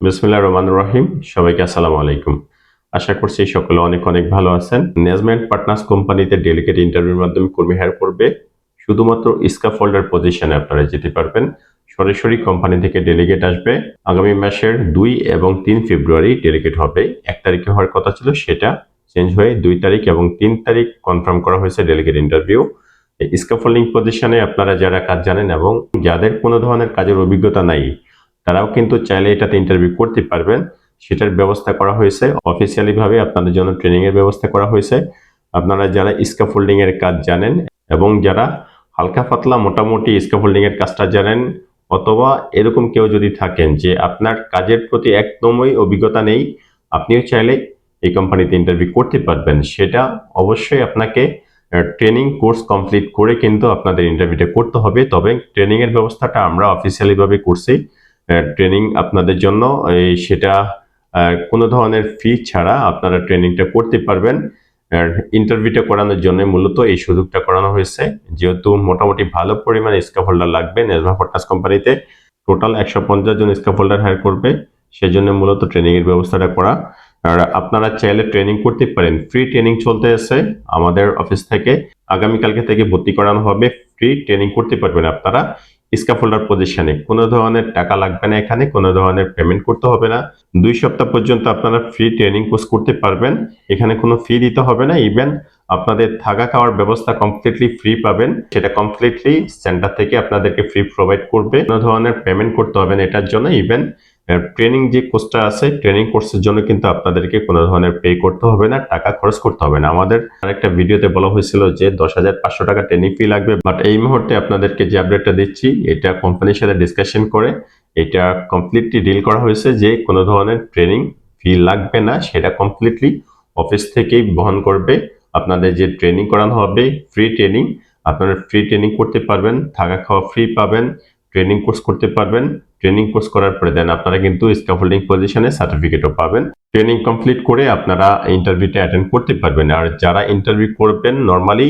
বিসমিল্লাহ রহমান রহিম। সবাইকে আসসালামু আলাইকুম। আশা করছি সকলে অনেক অনেক ভালো আছেন। নেজমেন্ট পার্টনার্স কোম্পানিতে ডেলিগেট ইন্টারভিউর মাধ্যমে কর্মী হায়ার করবে। শুধুমাত্র স্কাফোল্ডার পজিশনে আপনারা যেতে পারবেন। সরাসরি কোম্পানি থেকে ডেলিগেট আসবে। আগামী মাসের দুই এবং তিন ফেব্রুয়ারি ডেলিগেট হবে। এক তারিখে হওয়ার কথা ছিল, সেটা চেঞ্জ হয়ে দুই তারিখ এবং তিন তারিখ কনফার্ম করা হয়েছে ডেলিগেট ইন্টারভিউ স্কাফোল্ডিং পজিশনে আপনারা যারা কাজ জানেন এবং যাদের কোনো ধরনের কাজের অভিজ্ঞতা নাই তারাও কিন্তু চাইলে এটাতে ইন্টারভিউ করতে পারবেন। সেটার ব্যবস্থা করা হয়েছে। অফিসিয়ালি ভাবে আপনাদের জন্য ট্রেনিং এর ব্যবস্থা করা হয়েছে। আপনারা যারা স্কাফোল্ডিং এর কাজ জানেন এবং যারা হালকা পাতলা মোটামুটি স্কাফোল্ডিং এর কাজটা জানেন অথবা এরকম কেউ যদি থাকেন যে আপনার কাজের প্রতি একদমই অভিজ্ঞতা নেই, আপনিও চাইলে এই কোম্পানিতে ইন্টারভিউ করতে পারবেন। সেটা অবশ্যই আপনাকে ট্রেনিং কোর্স কমপ্লিট করে কিন্তু আপনাদের ইন্টারভিউটা করতে হবে। তবে ট্রেনিং এর ব্যবস্থাটা আমরা অফিসিয়ালি ভাবে করছি। ট্রেনিং আপনাদের জন্য। এই সেটা কোনো ধরনের ফি ছাড়া আপনারা ট্রেনিংটা করতে পারবেন। ইন্টারভিউটা করানোর জন্য মূলত এই সুযোগটা করানো হয়েছে। যেহেতু মোটামুটি ভালো পরিমাণে স্কাফোল্ডার লাগবে নেজমা পটাস কোম্পানিতে টোটাল একশো পঞ্চাশ জন স্কাফোল্ডার হায়ার করবে। সেজন্য মূলত ট্রেনিং এর ব্যবস্থাটা করা। আর আপনারা চাইলে ট্রেনিং করতে পারেন। ফ্রি ট্রেনিং চলতে আছে আমাদের অফিস থেকে। আগামীকালকে থেকে ভর্তি করানো হবে। ফ্রি ট্রেনিং করতে পারবেন আপনারা। স্কাফোল্ডার পজিশনে কোনো ধরনের টাকা লাগবে না এখানে, কোনো ধরনের পেমেন্ট করতে হবে না। দুই সপ্তাহ পর্যন্ত আপনারা ফ্রি ট্রেনিং কোর্স করতে পারবেন। এখানে কোনো ফি দিতে হবে না। ইভেন আপনাদের থাকা খাওয়ার ব্যবস্থা কমপ্লিটলি ফ্রি পাবেন। সেটা কমপ্লিটলি সেন্টার থেকে আপনাদেরকে ফ্রি প্রোভাইড করবে। কোনো ধরনের পেমেন্ট করতে হবে না এটার জন্য। ইভেন ট্রেনিং যে কোর্সটা আছে ট্রেনিং কোর্সের জন্য কিন্তু আপনাদেরকে কোনো ধরনের পে করতে হবে না, টাকা খরচ করতে হবে না। আমাদের আরেকটা ভিডিওতে বলা হয়েছিল যে দশ হাজার পাঁচশো টাকা ট্রেনিং ফি লাগবে বাট এই মুহূর্তে আপনাদেরকে যে আপডেটটা দিচ্ছি, এটা কোম্পানির সাথে ডিসকাশন করে এটা কমপ্লিটলি ডিল করা হয়েছে যে কোনো ধরনের ট্রেনিং ফি লাগবে না, সেটা কমপ্লিটলি অফিস থেকেই বহন করবে। আপনাদের যে ট্রেনিং করানো হবে ফ্রি ট্রেনিং আপনারা ফ্রি ট্রেনিং করতে পারবেন, থাকা খাওয়া ফ্রি পাবেন ট্রেনিং কোর্স করতে পারবেন। ট্রেনিং কোর্স করার পরে দেন আপনারা কিন্তু স্কাফোল্ডিং পজিশনে সার্টিফিকেটও পাবেন। ট্রেনিং কমপ্লিট করে আপনারা ইন্টারভিউটা অ্যাটেন্ড করতে পারবেন। আর যারা ইন্টারভিউ করবেন নর্মালি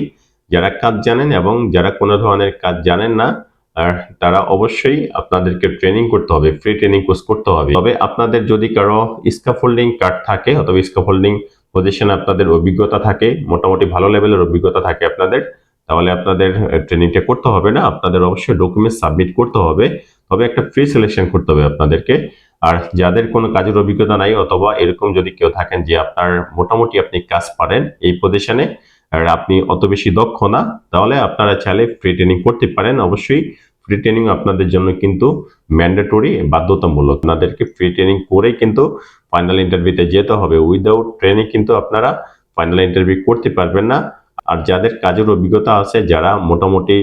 যারা কাজ জানেন এবং যারা কোনো ধরনের কাজ জানেন না, আর তারা অবশ্যই আপনাদেরকে ট্রেনিং করতে হবে ফ্রি ট্রেনিং কোর্স করতে হবে। তবে আপনাদের যদি কারও স্কাফোল্ডিং কার্ড থাকে, অথবা স্কাফোল্ডিং পজিশনে আপনাদের অভিজ্ঞতা থাকে, মোটামুটি ভালো লেভেলের অভিজ্ঞতা থাকে আপনাদের তাহলে আপনাদের ট্রেনিংটা করতে হবে না, আপনাদের অবশ্যই ডকুমেন্ট সাবমিট করতে হবে, তবে একটা ফ্রি সিলেকশন করতে হবে আপনাদেরকে। আর যাদের কোনো কাজের অভিজ্ঞতা নাই, অথবা এরকম যদি কেউ থাকেন যে আপনার মোটামুটি আপনি কাজ পারেন এই পজিশনে আর আপনি অত বেশি দক্ষ না, তাহলে আপনারা চাইলে ফ্রি ট্রেনিং করতে পারেন। অবশ্যই ফ্রি ট্রেনিং আপনাদের জন্য কিন্তু ম্যান্ডেটরি বাধ্যতামূলক। আপনাদেরকে ফ্রি ট্রেনিং করেই কিন্তু ফাইনাল ইন্টারভিউতে যেতে হবে। উইদাউট ট্রেনিং কিন্তু আপনারা ফাইনাল ইন্টারভিউ করতে পারবেন না। আর যাদের কাজের অভিজ্ঞতা আছে, যারা মোটামুটি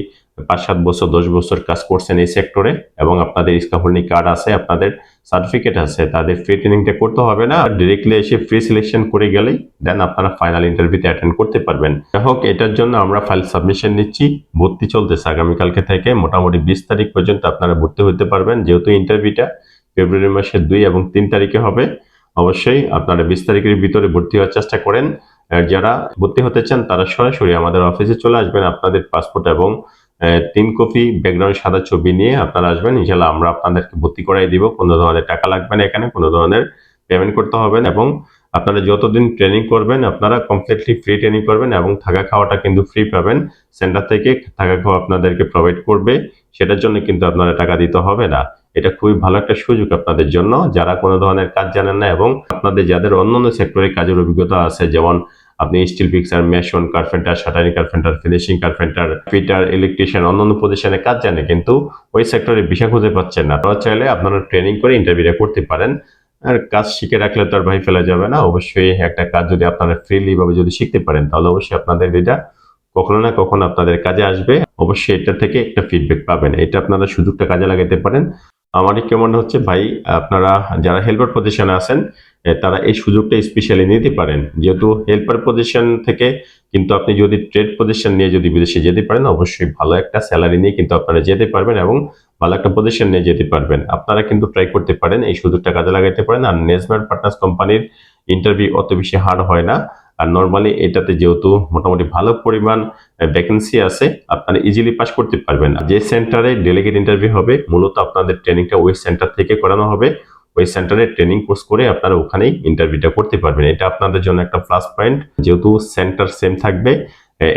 পাঁচ সাত বছর, দশ বছর কাজ করছেন এই সেক্টরে এবং আপনাদের স্কাফোল্ডিং কার্ড আছে, আপনাদের সার্টিফিকেট আছে, তাদের ফ্রি ট্রেনিংটা করতে হবে না। ডিরেক্টলি এসে ফ্রি সিলেকশন করে গেলেই দেন আপনারা ফাইনাল ইন্টারভিউতে অ্যাটেন্ড করতে পারবেন। যাই হোক, এটার জন্য আমরা ফাইল সাবমিশন নিচ্ছি। ভর্তি চলতেছে আগামীকালকে থেকে। মোটামুটি বিশ তারিখ পর্যন্ত আপনারা ভর্তি হতে পারবেন। যেহেতু ইন্টারভিউটা ফেব্রুয়ারি মাসের দুই এবং তিন তারিখে হবে, অবশ্যই আপনারা বিশ তারিখের ভিতরে ভর্তি হওয়ার চেষ্টা করেন। যারা ভর্তি হতে চান, তারা সরাসরি আমাদের অফিসে চলে আসবেন আপনাদের পাসপোর্ট এবং তিন কপি ব্যাকগ্রাউন্ড সাদা ছবি নিয়ে আপনারা আসবেন। ইনশাল্লাহ আমরা আপনাদেরকে ভর্তি করাই দিব। কোনো ধরনের টাকা লাগবে না এখানে, কোনো ধরনের পেমেন্ট করতে হবে না এবং আপনারা যতদিন ট্রেনিং করবেন, আপনারা কমপ্লিটলি ফ্রি ট্রেনিং করবেন এবং থাকা খাওয়াটা কিন্তু ফ্রি পাবেন। সেন্টার থেকে থাকা খাওয়া আপনাদেরকে প্রোভাইড করবে। সেটার জন্য কিন্তু আপনারা টাকা দিতে হবে না। এটা খুবই ভালো একটা সুযোগ আপনাদের জন্য। যারা কোনো ধরনের কাজ জানেন না এবং আপনাদের যাদের অন্যান্য সেক্টরে কাজের অভিজ্ঞতা আছে, যেমন আপনি steel fixer mason carpenter shuttering carpenter finishing carpenter fitter electrician অন্যান্য পজিশনে কাজ জানে, কিন্তু ওই সেক্টরে বিষয় খুঁজে পাচ্ছেন না। তারা চাইলে আপনারা ট্রেনিং করে ইন্টারভিউটা করতে পারেন। আর কাজ শিখে রাখলে তো আর ভাই ফেলা যাবে না। অবশ্যই একটা কাজ যদি আপনারা ফ্রিলি ভাবে যদি শিখতে পারেন, তাহলে অবশ্যই আপনাদের এটা কখনো না কখনো আপনাদের কাজে আসবে। অবশ্যই এটা থেকে একটা ফিডব্যাক পাবেন। এটা আপনারা সুযোগটা কাজে লাগাতে পারেন। আমারই কেমন হচ্ছে, ভাই, আপনারা যারা হেল্পার পজিশনে আছেন তারা এই সুযোগটা স্পেশালি নিতে পারেন। যেহেতু হেল্পার পজিশন থেকে কিন্তু আপনি যদি ট্রেড পজিশন নিয়ে যদি বিদেশে যেতে পারেন, অবশ্যই ভালো একটা স্যালারি নিয়ে কিন্তু আপনারা যেতে পারবেন এবং ভালো একটা পজিশন নিয়ে যেতে পারবেন। আপনারা কিন্তু ট্রাই করতে পারেন, এই সুযোগটা কাজে লাগাতে পারেন। আর নেজমেন্ট পার্টনার্স কোম্পানির ইন্টারভিউ অত বেশি হার্ড হয় না। আর নর্মালি এটাতে যেহেতু মোটামুটি ভালো পরিমাণ ভ্যাকেন্সি আছে, আপনারা ইজিলি পাস করতে পারবেন। যে সেন্টারে ডেলিগেট ইন্টারভিউ হবে, মূলত আপনাদের ট্রেনিংটা ওই সেন্টার থেকে করানো হবে। ওই সেন্টারে ট্রেনিং কোর্স করে আপনারা ওখানেই ইন্টারভিউটা করতে পারবেন। এটা আপনাদের জন্য একটা প্লাস পয়েন্ট যেহেতু সেন্টার সেম থাকবে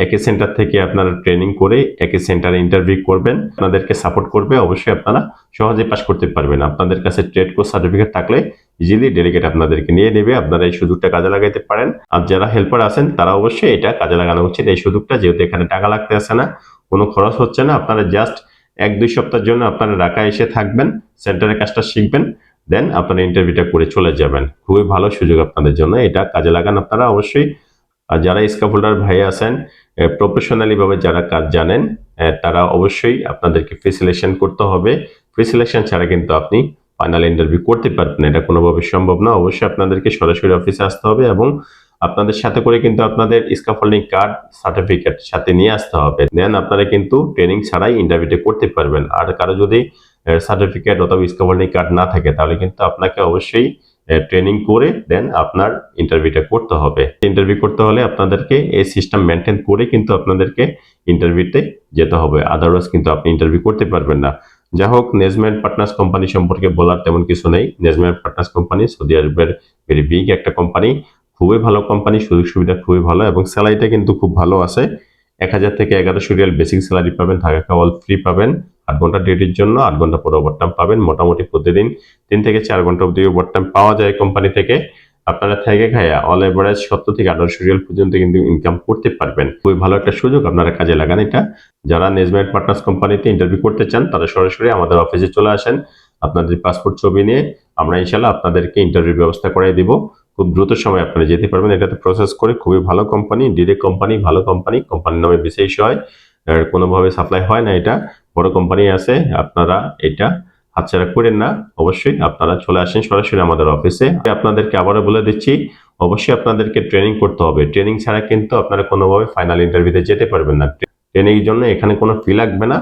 একই সেন্টার থেকে আপনারা ট্রেনিং করে একই সেন্টারে ইন্টারভিউ করবেন, আপনাদেরকে সাপোর্ট করবে, অবশ্যই আপনারা সহজে পাস করতে পারবেন। আপনাদের কাছে ট্রেড কোর্স সার্টিফিকেট থাকলে ইজিলি ডেলিগেট আপনাদেরকে নিয়ে নেবে, আপনারা এই সুযোগটা কাজে লাগাইতে পারেন। আর যারা হেল্পার আছেন, তারা অবশ্যই এটা কাজে লাগানো উচিত। এই সুযোগটা যেহেতু এখানে টাকা লাগতে আসে না, কোনো খরচ হচ্ছে না, আপনারা জাস্ট এক দুই সপ্তাহের জন্য আপনারা ঢাকা এসে থাকবেন সেন্টারের কাজটা শিখবেন দেন আপনারা ইন্টারভিউটা করে চলে যাবেন। খুবই ভালো সুযোগ আপনাদের জন্য, এটা কাজে লাগান আপনারা অবশ্যই। আর যারা স্কাফোল্ডার ভাই আছেন প্রফেশনালি ভাবে যারা কাজ জানেন তারা অবশ্যই আপনাদেরকে ফ্রি সিলেকশন করতে হবে। ফ্রি সিলেকশন ছাড়া কিন্তু আপনি ফাইনাল ইন্টারভিউ করতে পারবেন। এটা কোনোভাবে সম্ভব না। অবশ্যই আপনাদেরকে সরাসরি অফিসে আসতে হবে এবং আপনাদের সাথে করে কিন্তু আপনাদের স্কাফোল্ডিং কার্ড সার্টিফিকেট সাথে নিয়ে আসতে হবে। দেন আপনারা কিন্তু ট্রেনিং ছাড়াই ইন্টারভিউটা করতে পারবেন। আর কারও যদি সার্টিফিকেট অথবা স্কাফোল্ডিং কার্ড না থাকে, তাহলে কিন্তু আপনাকে অবশ্যই ট্রেনিং করে দেন আপনার ইন্টারভিউটা করতে হবে। ইন্টারভিউ করতে হলে আপনাদেরকে এই সিস্টেম মেনটেন করে কিন্তু আপনাদেরকে ইন্টারভিউতে যেতে হবে। আদারওয়াইজ কিন্তু আপনি ইন্টারভিউ করতে পারবেন না। যা হোক নেজমেন্ট পার্টনার্স কোম্পানি সম্পর্কে বলার তেমন কিছু নেই। নেজমেন্ট পার্টনার্স কোম্পানি সৌদি আরবের ভেরি বিগ একটা কোম্পানি খুবই ভালো কোম্পানি সুযোগ সুবিধা খুবই ভালো এবং স্যালারিটা কিন্তু খুব ভালো আছে। এক হাজার থেকে এগারোশো রিয়াল বেসিক স্যালারি পাবেন থাকা খাওয়া ফ্রি পাবেন। আট ঘণ্টা ডিউটির জন্য আট ঘণ্টা পরে ওভারটাইম পাবেন। মোটামুটি প্রতিদিন তিন থেকে চার ঘণ্টা অবধি ওভারটাইম পাওয়া যায় কোম্পানি থেকে। আপনারা থেকে খায়া অল এভারেজ সত্তর থেকে আঠারোশো রিয়াল পর্যন্ত কিন্তু ইনকাম করতে পারবেন। খুবই ভালো একটা সুযোগ আপনারা কাজে লাগান এটা। যারা নেজমেন্ট পার্টনার্স কোম্পানিতে ইন্টারভিউ করতে চান, তারা সরাসরি আমাদের অফিসে চলে আসেন। আপনাদের পাসপোর্ট ছবি নিয়ে আমরা ইনশাল্লাহ আপনাদেরকে ইন্টারভিউ ব্যবস্থা করে দিব। খুব দ্রুত সময় আপনারা যেতে পারবেন। এটাতে প্রসেস করে খুবই ভালো কোম্পানি ডিরেক্ট কোম্পানি ভালো কোম্পানি কোম্পানির নামে বিশেষ হয়। কোনোভাবে সাপ্লাই হয় না এটা। বড় কোম্পানি আছে, আপনারা এটা হাতছাড়া করেন না। অবশ্যই আপনারা চলে আসেন সরাসরি আমাদের অফিসে আপনাদেরকে আবারও বলে দিচ্ছি, অবশ্যই আপনাদেরকে ট্রেনিং করতে হবে। ট্রেনিং ছাড়া কিন্তু আপনারা কোনোভাবে ফাইনাল ইন্টারভিউতে যেতে পারবেন না। ট্রেনিং এর জন্য এখানে কোনো ফি লাগবে না।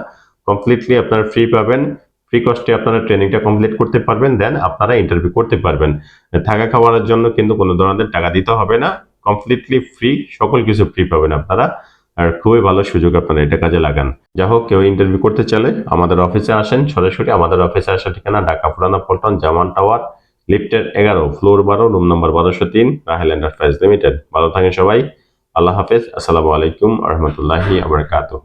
কমপ্লিটলি আপনারা ফ্রি পাবেন। ফ্রি কস্টে আপনারা ট্রেনিংটা কমপ্লিট করতে পারবেন দেন আপনারা ইন্টারভিউ করতে পারবেন। থাকা খাওয়ার জন্য কিন্তু কোনো ধরনের টাকা দিতে হবে না। কমপ্লিটলি ফ্রি সকল কিছু ফ্রি পাবেন আপনারা। আর খুবই ভালো সুযোগ আপনারা এটা কাজে লাগান। যা হোক, কেউ ইন্টারভিউ করতে চলে আমাদের অফিসে আসেন। সরাসরি আমাদের অফিসে আসার ঠিকানা ঢাকা, পুরানা পল্টন জামান টাওয়ার লিফটের এগারো ফ্লোর বারো রুম নম্বর বারোশো তিন, রাহেল এন্টারপ্রাইজ লিমিটেড ভালো থাকেন সবাই। আল্লাহ হাফেজ। আসসালামু আলাইকুম রহমতুল্লাহি আবরকাতুহ